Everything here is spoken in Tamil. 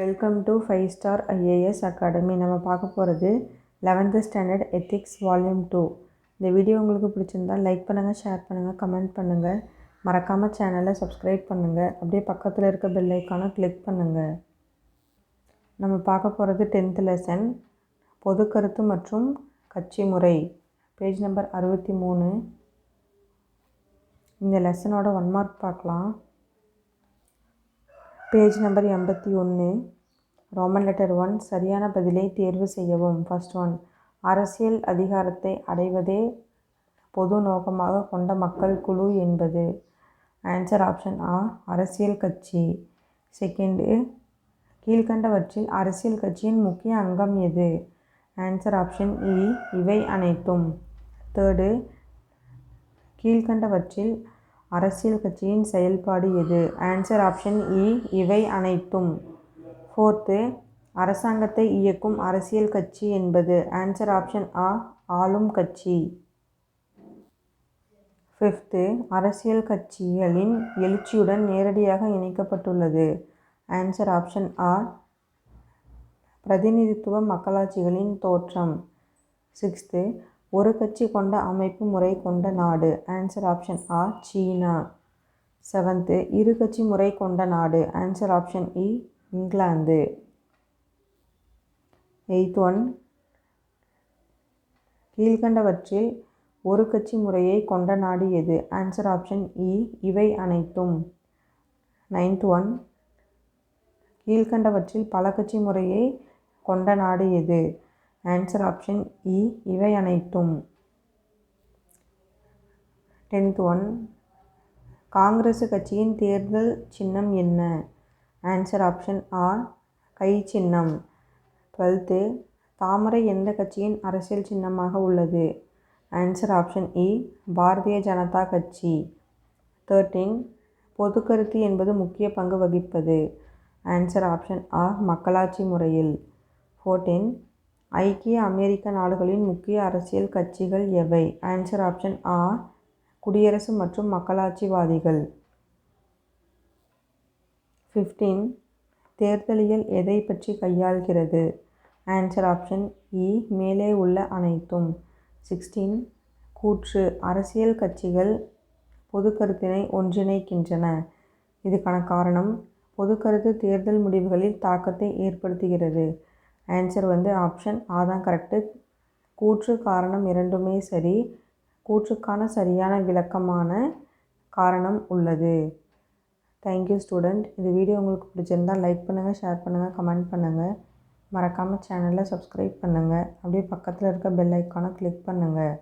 Welcome to five star IAS academy. நம்ம பார்க்க போகிறது eleventh standard ethics volume two. இந்த வீடியோ உங்களுக்கு பிடிச்சிருந்தா லைக் பண்ணுங்கள் ஷேர் பண்ணுங்கள் கமெண்ட் பண்ணுங்கள் மறக்காமல் சேனலை சப்ஸ்கிரைப் பண்ணுங்கள் அப்படியே பக்கத்தில் இருக்க பெல் ஐக்கானை கிளிக் பண்ணுங்கள் நம்ம பார்க்க போகிறது டென்த்து லெசன் பொது கருத்து மற்றும் கட்சி முறை. பேஜ் நம்பர் அறுபத்தி மூணு. இந்த லெசனோட ஒன் மார்க் பார்க்கலாம். பேஜ் நம்பர் எண்பத்தி ஒன்று. ரோமன் லெட்டர் ஒன் சரியான பதிலை தேர்வு செய்யவும். ஃபர்ஸ்ட் ஒன் அரசியல் அதிகாரத்தை அடைவதே பொது நோக்கமாக கொண்ட மக்கள் குழு என்பது. ஆன்சர் ஆப்ஷன் ஆ அரசியல் கட்சி. செகண்டு கீழ்கண்டவற்றில் அரசியல் கட்சியின் முக்கிய அங்கம் எது? ஆன்சர் ஆப்ஷன் இ இவை அனைத்தும். தேர்டு கீழ்கண்டவற்றில் அரசியல் கட்சியின் செயல்பாடு எது? ஆன்சர் ஆப்ஷன் இ இவை அனைத்தும். ஃபோர்த்து அரசாங்கத்தை இயக்கும் அரசியல் கட்சி என்பது. ஆன்சர் ஆப்ஷன் ஆ ஆளும் கட்சி. ஃபிஃப்த்து அரசியல் கட்சிகளின் எழுச்சியுடன் நேரடியாக இணைக்கப்பட்டுள்ளது. ஆன்சர் ஆப்ஷன் ஆ பிரதிநிதித்துவ மக்களாட்சிகளின் தோற்றம். சிக்ஸ்த்து ஒரு கட்சி கொண்ட அமைப்பு முறை கொண்ட நாடு. ஆன்சர் ஆப்ஷன் ஆ சீனா. செவன்த்து இரு கட்சி முறை கொண்ட நாடு. ஆன்சர் ஆப்ஷன் இ இங்கிலாந்து. எயித் ஒன் கீழ்கண்டவற்றில் ஒரு கட்சி முறையை கொண்ட நாடு எது? ஆன்சர் ஆப்ஷன் இ இவை அனைத்தும். நைன்த் ஒன் கீழ்கண்டவற்றில் பல கட்சி முறையை கொண்ட நாடு எது? ஆன்சர் ஆப்ஷன் இ இவை அனைத்தும். டென்த் ஒன் காங்கிரஸ் கட்சியின் தேர்தல் சின்னம் என்ன? ஆன்சர் ஆப்ஷன் ஆர் கை சின்னம். டுவெல்த்து தாமரை எந்த கட்சியின் அரசியல் சின்னமாக உள்ளது? ஆன்சர் ஆப்ஷன் இ பாரதிய ஜனதா கட்சி. தேர்ட்டீன் பொது கருத்து என்பது முக்கிய பங்கு வகிப்பது. ஆன்சர் ஆப்ஷன் ஆ மக்களாட்சி முறையில். ஃபோர்டீன் ஐக்கிய அமெரிக்க நாடுகளின் முக்கிய அரசியல் கட்சிகள் எவை? ஆன்சர் ஆப்ஷன் ஆ குடியரசு மற்றும் மக்களாட்சிவாதிகள். ஃபிஃப்டீன் தேர்தலியல் எதை பற்றி கையாள்கிறது? ஆன்சர் ஆப்ஷன் இ மேலே உள்ள அனைத்தும். சிக்ஸ்டீன் கூற்று அரசியல் கட்சிகள் பொது கருத்தினை ஒன்றிணைக்கின்றன. இதுக்கான காரணம் பொது கருத்து தேர்தல் முடிவுகளில் தாக்கத்தை ஏற்படுத்துகிறது. ஆன்சர் வந்து ஆப்ஷன் ஆ தான் கரெக்டு கூற்று காரணம் இரண்டுமே சரி. கூற்றுக்கான சரியான விளக்கமான காரணம் உள்ளது. தேங்க்யூ ஸ்டூடெண்ட் இந்த வீடியோ உங்களுக்கு பிடிச்சிருந்தால் லைக் பண்ணுங்கள் ஷேர் பண்ணுங்கள் கமெண்ட் பண்ணுங்கள் மறக்காமல் சேனலை சப்ஸ்கிரைப் பண்ணுங்கள் அப்படியே பக்கத்தில் இருக்க பெல் ஐக்கானை கிளிக் பண்ணுங்கள்